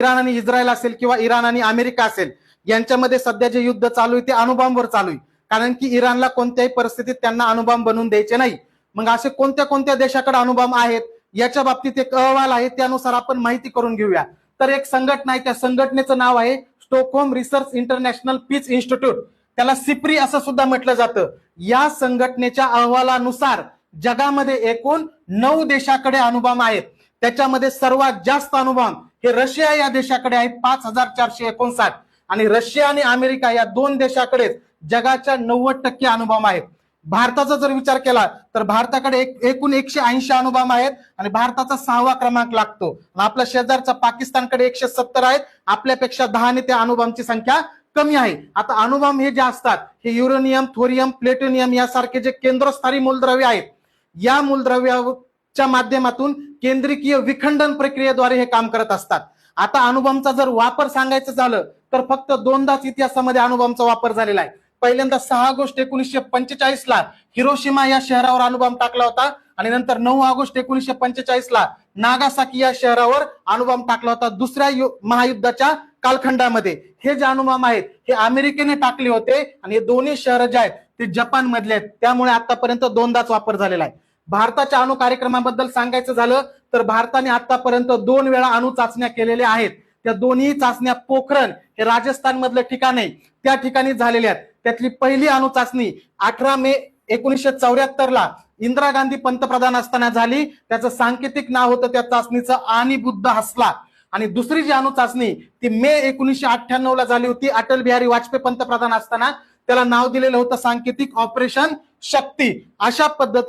Iran आणि Israel असेल किंवा इराण आणि अमेरिका असेल यांच्यामध्ये सध्या जे युद्ध चालू आहे ते अणुबॉम्बवर चालू आहे. कारण की इराणला कोणत्याही परिस्थितीत त्यांना अणुबॉम्ब बनवून द्यायचे नाही. मग असे कोणत्या कोणत्या देशाकडे अणुबॉम्ब आहेत याच्या बाबतीत एक अहवाल आहे त्यानुसार आपण माहिती करून घेऊया. तर एक संघटना आहे त्या संघटनेचं नाव आहे Stockholm Research International Peace Institute त्याला सिप्री असं सुद्धा म्हटलं जातं. या संघटनेच्या अहवालानुसार जगामध्ये एकूण नऊ देशाकडे अणुबॉम्ब आहेत. त्याच्यामध्ये सर्वात जास्त अणुबॉम्ब हे रशिया या देशाकडे आहेत पाच हजार चारशे एकोणसाठ. आणि रशिया आणि अमेरिका या दोन देशाकडेच जगाच्या नव्वद टक्के अणुबॉम्ब आहेत. भारताचा जर विचार केला तर भारताकडे एक, एकूण एकशे ऐंशी अणुबॉम्ब आहेत आणि भारताचा सहावा क्रमांक लागतो. आणि आपल्या शेजारचा पाकिस्तानकडे एकशे सत्तर आहेत. आपल्यापेक्षा दहाने त्या अणुबॉम्बची संख्या कमी आहे. आता अणुबॉम्ब हे जे असतात हे युरेनियम थोरियम प्लेटोनियम यासारखे जे केंद्रस्थानी मूलद्रव्य आहेत या च्या माध्यमातून केंद्रीय विखंडन प्रक्रियेद्वारे हे काम करत असतात. आता अनुभवचा जर वापर सांगायचं झालं तर फक्त दोनदाच इतिहासामध्ये अनुभवचा वापर झालेला आहे. पहिल्यांदा सहा ऑगस्ट एकोणीसशे पंचेचाळीस ला हिरोशिमा या शहरावर अणुबॉम्ब टाकला होता आणि नंतर नऊ ऑगस्ट एकोणीसशे पंचेचाळीस ला नागासाकी या शहरावर अणुबॉम्ब टाकला होता दुसऱ्या महायुद्धाच्या कालखंडामध्ये. हे जे अणुबॉम्ब आहेत हे अमेरिकेने टाकले होते आणि हे दोन्ही शहर जे आहेत ते जपान मधले आहेत. त्यामुळे आतापर्यंत दोनदाच वापर झालेला आहे. भारताच्या अणु कार्यक्रमाबद्दल सांगायचं झालं तर भारताने आतापर्यंत दोन वेळा अणु चाचण्या केलेल्या आहेत. त्या दोन्ही चाचण्या पोखरण हे राजस्थान मधलं ठिकाण आहे. त्या ठिकाणी झालेल्या आहेत. त्यातली पहिली अणु चाचणी अठरा मे एकोणीसशे चौऱ्याहत्तर ला इंदिरा गांधी पंतप्रधान असताना झाली. त्याचं सांकेतिक नाव होतं त्या चाचणीचं आणि बुद्ध हसला. आणि दुसरी जी अणु चाचणी ती मे एकोणीसशे अठ्ठ्याण्णव ला झाली होती. अटल बिहारी वाजपेयी पंतप्रधान असताना त्याला नाव दिलेलं होतं सांकेतिक ऑपरेशन शक्ती. अशा पद्धती